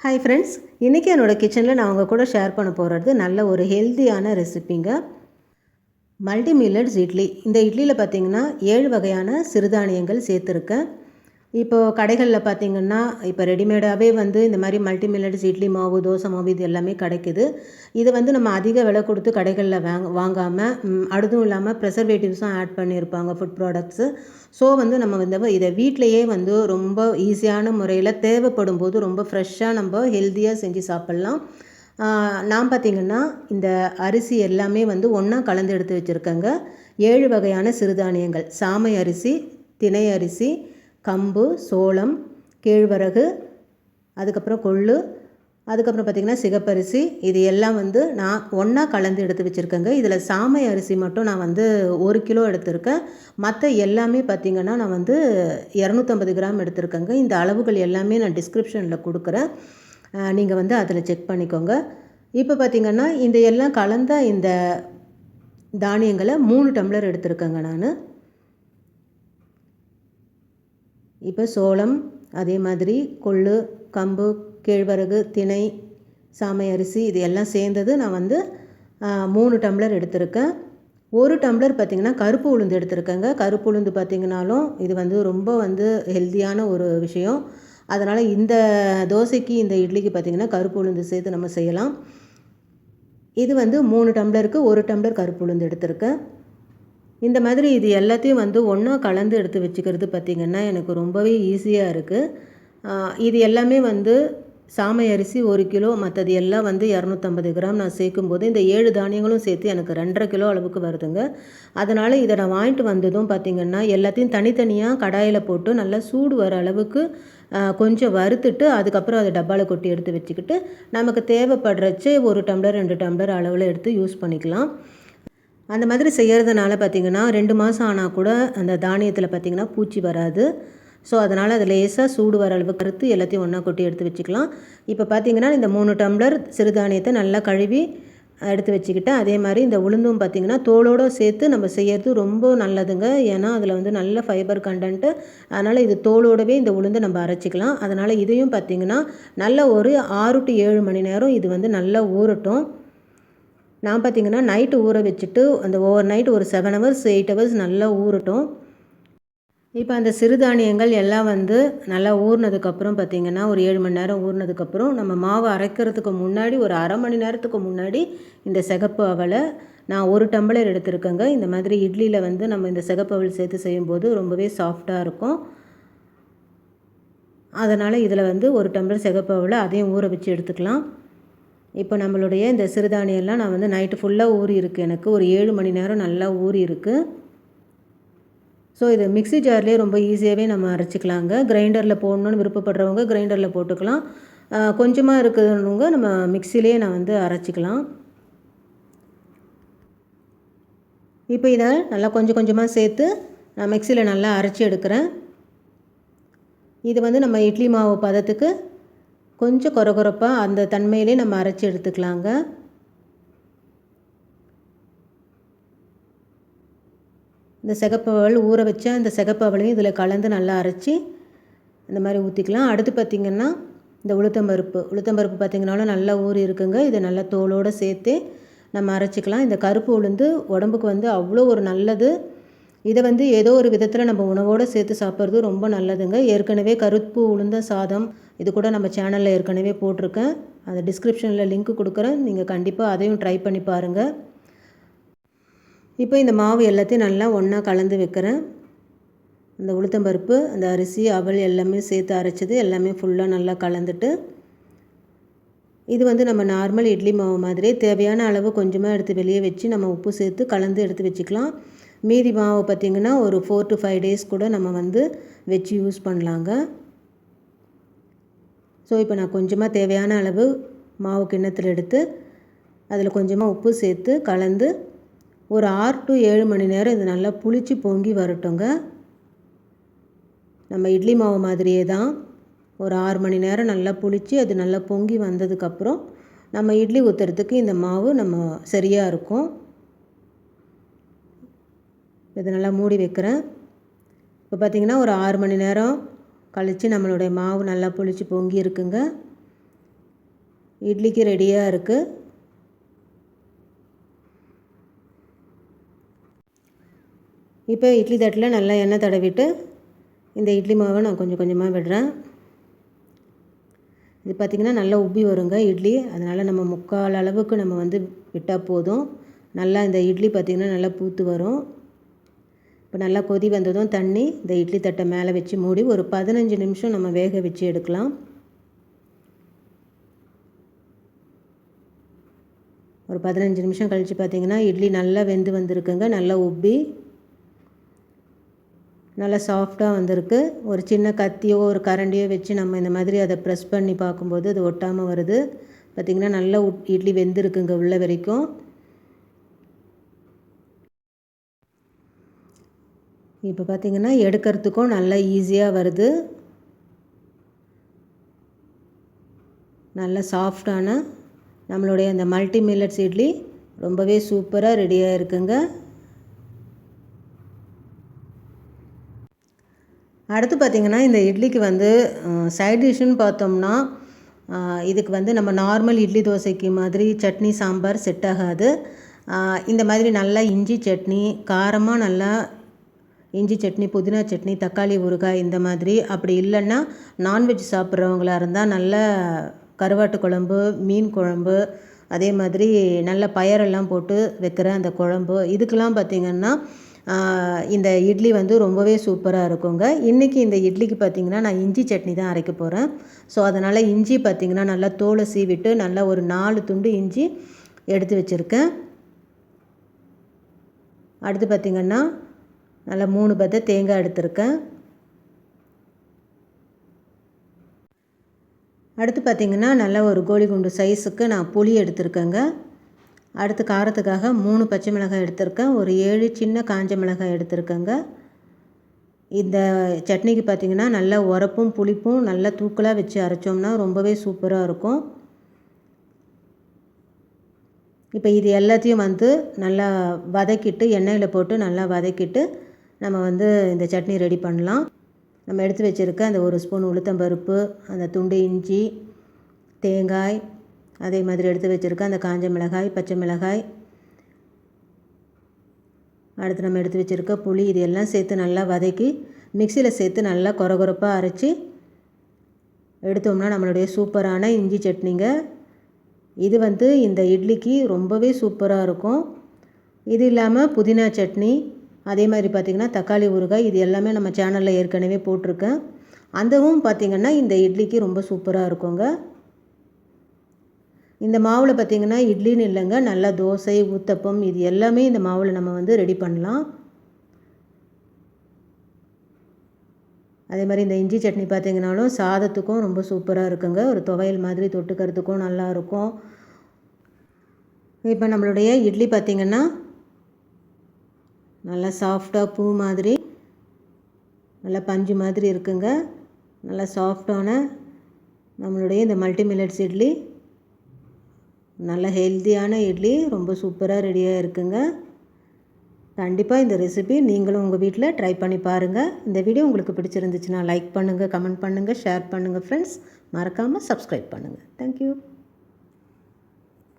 Hi friends இன்றைக்கி என்னோடய கிச்சனில் நான் உங்கள் கூட ஷேர் பண்ண போகிறது நல்ல ஒரு ஹெல்த்தியான ரெசிப்பிங்க மல்டி மில்லட்ஸ் இட்லி. இந்த இட்லியில் பார்த்தீங்கன்னா ஏழு வகையான சிறுதானியங்கள் சேர்த்துருக்கேன். இப்போது கடைகளில் பார்த்தீங்கன்னா இப்போ ரெடிமேடாகவே வந்து இந்த மாதிரி மல்டி மில்லட்ஸ் இட்லி மாவு தோசை மாவு இது எல்லாமே கிடைக்குது. இது வந்து நம்ம அதிக விலை கொடுத்து கடைகளில் வாங்க வாங்காமல் அதுவும் இல்லாமல் ப்ரெசர்வேட்டிவ்ஸும் ஆட் பண்ணியிருப்பாங்க ஃபுட் ப்ராடக்ட்ஸு ஸோ வந்து நம்ம வந்து இதை வீட்டிலையே வந்து ரொம்ப ஈஸியான முறையில் தேவைப்படும் போது ரொம்ப ஃப்ரெஷ்ஷாக நம்ம ஹெல்த்தியாக செஞ்சு சாப்பிட்லாம். நான் பார்த்திங்கன்னா இந்த அரிசி எல்லாமே வந்து ஒன்றா கலந்து எடுத்து வச்சுருக்கேங்க. ஏழு வகையான சிறுதானியங்கள். சாமை அரிசி திணை அரிசி கம்பு சோளம் கேழ்வரகு அதுக்கப்புறம் கொள்ளு அதுக்கப்புறம் பார்த்திங்கன்னா சிகப்பரிசி இது எல்லாம் வந்து நான் ஒன்றா கலந்து எடுத்து வச்சுருக்கேங்க. இதில் சாமை அரிசி மட்டும் நான் வந்து ஒரு கிலோ எடுத்திருக்கேன். மற்ற எல்லாமே பார்த்திங்கன்னா நான் வந்து இரநூத்தம்பது கிராம் எடுத்திருக்கேங்க. இந்த அளவுகள் எல்லாமே நான் டிஸ்கிரிப்ஷனில் கொடுக்குறேன். நீங்கள் வந்து அதில் செக் பண்ணிக்கோங்க. இப்போ பார்த்திங்கன்னா இந்த எல்லாம் கலந்த இந்த தானியங்களை மூணு டம்ளர் எடுத்திருக்கேங்க நான். இப்போ சோளம் அதே மாதிரி கொள்ளு கம்பு கேழ்வரகு திணை சாமை அரிசி இது எல்லாம் சேர்ந்தது நான் வந்து மூணு டம்ளர் எடுத்திருக்கேன். ஒரு டம்ளர் பார்த்திங்கன்னா கருப்பு உளுந்து எடுத்திருக்கேங்க. கருப்பு உளுந்து பார்த்திங்கனாலும் இது வந்து ரொம்ப வந்து ஹெல்த்தியான ஒரு விஷயம். அதனால் இந்த தோசைக்கு இந்த இட்லிக்கு பார்த்திங்கன்னா கருப்பு உளுந்து சேர்த்து நம்ம செய்யலாம். இது வந்து மூணு டம்ளருக்கு ஒரு டம்ளர் கருப்பு உளுந்து எடுத்திருக்கேன். இந்த மாதிரி இது எல்லாத்தையும் வந்து ஒன்றா கலந்து எடுத்து வச்சுக்கிறது பார்த்திங்கன்னா எனக்கு ரொம்பவே ஈஸியாக இருக்குது இது எல்லாமே வந்து சாமை அரிசி ஒரு கிலோ மற்றது எல்லாம் வந்து இரநூத்தம்பது கிராம் நான் சேர்க்கும்போது இந்த ஏழு தானியங்களும் சேர்த்து எனக்கு ரெண்டரை கிலோ அளவுக்கு வருதுங்க. அதனால் இதை நான் வாங்கிட்டு வந்ததும் பார்த்திங்கன்னா எல்லாத்தையும் தனித்தனியாக கடாயில் போட்டு நல்லா சூடு வர அளவுக்கு கொஞ்சம் வறுத்துட்டு அதுக்கப்புறம் அதை டப்பாவில் கொட்டி எடுத்து வச்சுக்கிட்டு நமக்கு தேவைப்படுறச்சு ஒரு டம்ளர் ரெண்டு டம்ளர் அளவில் எடுத்து யூஸ் பண்ணிக்கலாம். அந்த மாதிரி செய்கிறதுனால பார்த்திங்கன்னா ரெண்டு மாதம் ஆனால் கூட அந்த தானியத்தில் பார்த்திங்கன்னா பூச்சி வராது. ஸோ அதனால் அது லேசாக சூடு வர அளவுக்கு கருத்து எல்லாத்தையும் ஒன்றா கொட்டி எடுத்து வச்சுக்கலாம். இப்போ பார்த்திங்கன்னா இந்த மூணு டம்ளர் சிறுதானியத்தை நல்லா கழுவி எடுத்து வச்சுக்கிட்டேன் அதே மாதிரி இந்த உளுந்தும் பார்த்திங்கன்னா தோலோடு சேர்த்து நம்ம செய்யறது ரொம்ப நல்லதுங்க. ஏன்னா அதில் வந்து நல்ல ஃபைபர் கண்டென்ட்டு அதனால் இது தோலோடவே இந்த உளுந்து நம்ம அரைச்சிக்கலாம். அதனால் இதையும் பார்த்திங்கன்னா நல்ல ஒரு ஆறு டு ஏழு மணி நேரம் இது வந்து நல்லா ஊறட்டும். நான் பார்த்திங்கன்னா நைட்டு ஊற வச்சுட்டு அந்த ஓவர் நைட் ஒரு செவன் ஹவர்ஸ் எயிட் ஹவர்ஸ் நல்லா ஊறட்டும். இப்போ அந்த சிறுதானியங்கள் எல்லாம் வந்து நல்லா ஊறினதுக்கப்புறம் பார்த்திங்கன்னா ஒரு ஏழு மணி நேரம் ஊறினதுக்கப்புறம் நம்ம மாவு அரைக்கிறதுக்கு முன்னாடி ஒரு அரை மணி நேரத்துக்கு முன்னாடி இந்த சிகப்பு அவலை நான் ஒரு டம்ளர் எடுத்திருக்கேங்க. இந்த மாதிரி இட்லியில் வந்து நம்ம இந்த சிகப்பு அவல் சேர்த்து செய்யும்போது ரொம்பவே சாஃப்டாக இருக்கும். அதனால் இதில் வந்து ஒரு டம்ளர் சிகப்பு அவலை அதையும் ஊற வச்சு எடுத்துக்கலாம். இப்போ நம்மளுடைய இந்த சிறுதானியெல்லாம் நான் வந்து நைட்டு ஃபுல்லாக ஊறி இருக்குது எனக்கு ஒரு ஏழு மணி நேரம் நல்லா ஊறி இருக்குது ஸோ இது மிக்சி ஜார்லேயே ரொம்ப ஈஸியாகவே நம்ம அரைச்சிக்கலாங்க. கிரைண்டரில் போடணுன்னு விருப்பப்படுறவங்க கிரைண்டரில் போட்டுக்கலாம். கொஞ்சமாக இருக்குதுவங்க நம்ம மிக்சிலேயே நான் வந்து அரைச்சிக்கலாம். இப்போ இதை நல்லா கொஞ்சம் கொஞ்சமாக சேர்த்து நான் மிக்சியில் நல்லா அரைச்சி எடுக்கிறேன். இது வந்து நம்ம இட்லி மாவு பதத்துக்கு கொஞ்சம் கொரகொரப்பாக அந்த தன்மையிலே நம்ம அரைச்சி எடுத்துக்கலாங்க. இந்த சிகப்பவள் ஊற வச்ச அந்த சிகப்பவளையும் இதில் கலந்து நல்லா அரைச்சி இந்த மாதிரி ஊற்றிக்கலாம் அடுத்து பார்த்திங்கன்னா இந்த உளுத்தம்பருப்பு. உளுத்தம்பருப்பு பார்த்திங்கனாலும் நல்லா ஊறி இருக்குங்க. இதை நல்லா தோலோடு சேர்த்து நம்ம அரைச்சிக்கலாம். இந்த கருப்பு உளுந்து உடம்புக்கு வந்து அவ்வளோ ஒரு நல்லது. இதை வந்து ஏதோ ஒரு விதத்தில் நம்ம உணவோடு சேர்த்து சாப்பிட்றது ரொம்ப நல்லதுங்க. ஏற்கனவே கருப்பு உளுந்த சாதம் இது கூட நம்ம சேனலில் ஏற்கனவே போட்டிருக்கேன். அந்த டிஸ்கிரிப்ஷனில் லிங்க் கொடுக்குறேன். நீங்கள் கண்டிப்பாக அதையும் ட்ரை பண்ணி பாருங்கள் இப்போ இந்த மாவு எல்லாத்தையும் நல்லா ஒன்றா கலந்து வைக்கிறேன். அந்த உளுத்தம்பருப்பு அந்த அரிசி அவல் எல்லாமே சேர்த்து அரைச்சது எல்லாமே ஃபுல்லாக நல்லா கலந்துட்டு இது வந்து நம்ம நார்மல் இட்லி மாவு மாதிரி தேவையான அளவு கொஞ்சமாக எடுத்து வெளியே வச்சு நம்ம உப்பு சேர்த்து கலந்து எடுத்து வச்சுக்கலாம். மீதி மாவு பார்த்திங்கன்னா ஒரு ஃபோர் டு ஃபைவ் டேஸ் கூட நம்ம வந்து வச்சு யூஸ் பண்ணலாங்க. ஸோ இப்போ நான் கொஞ்சமாக தேவையான அளவு மாவு கிண்ணத்தில் எடுத்து அதில் கொஞ்சமாக உப்பு சேர்த்து கலந்து ஒரு ஆறு டு ஏழு மணி நேரம் இது நல்லா புளிச்சு பொங்கி வரட்டுங்க. நம்ம இட்லி மாவு மாதிரியே தான் ஒரு ஆறு மணி நேரம் நல்லா புளிச்சு அது நல்லா பொங்கி வந்ததுக்கப்புறம் நம்ம இட்லி ஊற்றுறதுக்கு இந்த மாவு நம்ம சரியாக இருக்கும். இதை நல்லா மூடி வைக்கிறேன். இப்போ பார்த்திங்கன்னா ஒரு ஆறு மணி நேரம் கழித்து நம்மளுடைய மாவு நல்லா புளிச்சு பொங்கி இருக்குங்க. இட்லிக்கு ரெடியாக இருக்குது இப்போ இட்லி தட்டில் நல்லா எண்ணெய் தடவிட்டு இந்த இட்லி மாவை நான் கொஞ்சம் கொஞ்சமாக விடுறேன். இது பார்த்திங்கன்னா நல்லா உப்பி வருங்க இட்லி. அதனால் நம்ம முக்கால் அளவுக்கு நம்ம வந்து விட்டால் போதும். நல்லா இந்த இட்லி பார்த்திங்கன்னா நல்லா பூத்து வரும். இப்போ நல்லா கொதி வந்ததும் தண்ணி இந்த இட்லி தட்டை மேலே வச்சு மூடி ஒரு பதினஞ்சு நிமிஷம் நம்ம வேக வச்சு எடுக்கலாம். ஒரு பதினஞ்சு நிமிஷம் கழித்து பார்த்திங்கன்னா இட்லி நல்லா வெந்து வந்திருக்குங்க நல்லா உப்பி நல்லா சாஃப்டாக வந்திருக்கு. ஒரு சின்ன கத்தியோ ஒரு கரண்டியோ வச்சு நம்ம இந்த மாதிரி அதை ப்ரெஸ் பண்ணி பார்க்கும்போது அது ஒட்டாமல் வருது. பார்த்திங்கன்னா நல்லா இட்லி வெந்திருக்குங்க உள்ள வரைக்கும். இப்போ பார்த்திங்கன்னா எடுக்கிறதுக்கும் நல்லா ஈஸியாக வருது. நல்ல சாஃப்டான நம்மளுடைய அந்த மல்டி மில்லட்ஸ் இட்லி ரொம்பவே சூப்பராக ரெடியாக இருக்குங்க. அடுத்து பார்த்திங்கன்னா இந்த இட்லிக்கு வந்து சைட் டிஷ்ஷுன்னு பார்த்தோம்னா இதுக்கு வந்து நம்ம நார்மல் இட்லி தோசைக்கு மாதிரி சட்னி சாம்பார் செட் ஆகாது. இந்த மாதிரி நல்லா இஞ்சி சட்னி காரமாக நல்லா இஞ்சி சட்னி புதினா சட்னி தக்காளி ஊறுகாய் இந்த மாதிரி அப்படி இல்லைன்னா நான்வெஜ் சாப்பிட்றவங்களா இருந்தால் நல்ல கருவாட்டு குழம்பு மீன் குழம்பு அதே மாதிரி நல்ல பயரெல்லாம் போட்டு வைக்கிற அந்த குழம்பு. இதுக்கெல்லாம் பார்த்திங்கன்னா இந்த இட்லி வந்து ரொம்பவே சூப்பராக இருக்குங்க. இன்றைக்கி இந்த இட்லிக்கு பார்த்திங்கன்னா நான் இஞ்சி சட்னி தான் அரைக்க போகிறேன் ஸோ அதனால் இஞ்சி பார்த்திங்கன்னா நல்லா தோலை சீவிட்டு நல்லா ஒரு நாலு துண்டு இஞ்சி எடுத்து வச்சுருக்கேன். அடுத்து பார்த்திங்கன்னா நல்லா மூணு பத்தை தேங்காய் எடுத்திருக்கேன். அடுத்து பார்த்திங்கன்னா நல்லா ஒரு கோழி குண்டு சைஸுக்கு நான் புளி எடுத்திருக்கேங்க. அடுத்து காரத்துக்காக மூணு பச்சை மிளகாய் எடுத்திருக்கேன். ஒரு ஏழு சின்ன காஞ்ச மிளகாய் எடுத்திருக்கேங்க. இந்த சட்னிக்கு பார்த்திங்கன்னா நல்லா உரப்பும் புளிப்பும் நல்லா தூக்கலாக வச்சு அரைச்சோம்னா ரொம்பவே சூப்பராக இருக்கும். இப்போ இது எல்லாத்தையும் வந்து நல்லா வதக்கிட்டு எண்ணெயில் போட்டு நல்லா வதக்கிட்டு நம்ம வந்து இந்த சட்னி ரெடி பண்ணலாம். நம்ம எடுத்து வச்சுருக்க அந்த ஒரு ஸ்பூன் உளுத்தம்பருப்பு அந்த துண்டு இஞ்சி தேங்காய் அதே மாதிரி எடுத்து வச்சுருக்க அந்த காஞ்ச மிளகாய் பச்சை மிளகாய். அடுத்து நம்ம எடுத்து வச்சுருக்க புளி இது எல்லாம் சேர்த்து நல்லா வதக்கி மிக்சியில் சேர்த்து நல்லா குறகுறப்பாக அரைச்சி எடுத்தோம்னா நம்மளுடைய சூப்பரான இஞ்சி சட்னிங்க. இது வந்து இந்த இட்லிக்கு ரொம்பவே சூப்பராக இருக்கும். இது இல்லாமல் புதினா சட்னி அதே மாதிரி பார்த்திங்கன்னா தக்காளி ஊறுகாய் இது எல்லாமே நம்ம சேனலில் ஏற்கனவே போட்டிருக்கேன். அந்தவும் பார்த்திங்கன்னா இந்த இட்லிக்கு ரொம்ப சூப்பராக இருக்குங்க. இந்த மாவில் பார்த்திங்கன்னா இட்லின்னு இல்லைங்க நல்லா தோசை ஊத்தப்பம் இது எல்லாமே இந்த மாவில் நம்ம வந்து ரெடி பண்ணலாம். அதே மாதிரி இந்த இஞ்சி சட்னி பார்த்திங்கனாலும் சாதத்துக்கும் ரொம்ப சூப்பராக இருக்குங்க. ஒரு துவையல் மாதிரி தொட்டுக்கிறதுக்கும் நல்லாயிருக்கும் இப்போ நம்மளுடைய இட்லி பார்த்திங்கன்னா நல்லா சாஃப்டாக பூ மாதிரி நல்லா பஞ்சு மாதிரி இருக்குங்க. நல்லா சாஃப்டான நம்மளுடைய இந்த மல்டி மில்லட்ஸ் இட்லி. நல்ல ஹெல்த்தியான இட்லி ரொம்ப சூப்பராக ரெடியாக இருக்குங்க. கண்டிப்பாக இந்த ரெசிபி நீங்களும் உங்கள் வீட்டில் ட்ரை பண்ணி பாருங்கள் இந்த வீடியோ உங்களுக்கு பிடிச்சிருந்துச்சுன்னா லைக் பண்ணுங்கள் கமெண்ட் பண்ணுங்கள் ஷேர் பண்ணுங்கள் ஃப்ரெண்ட்ஸ் மறக்காமல் சப்ஸ்கிரைப் பண்ணுங்கள் தேங்க்யூ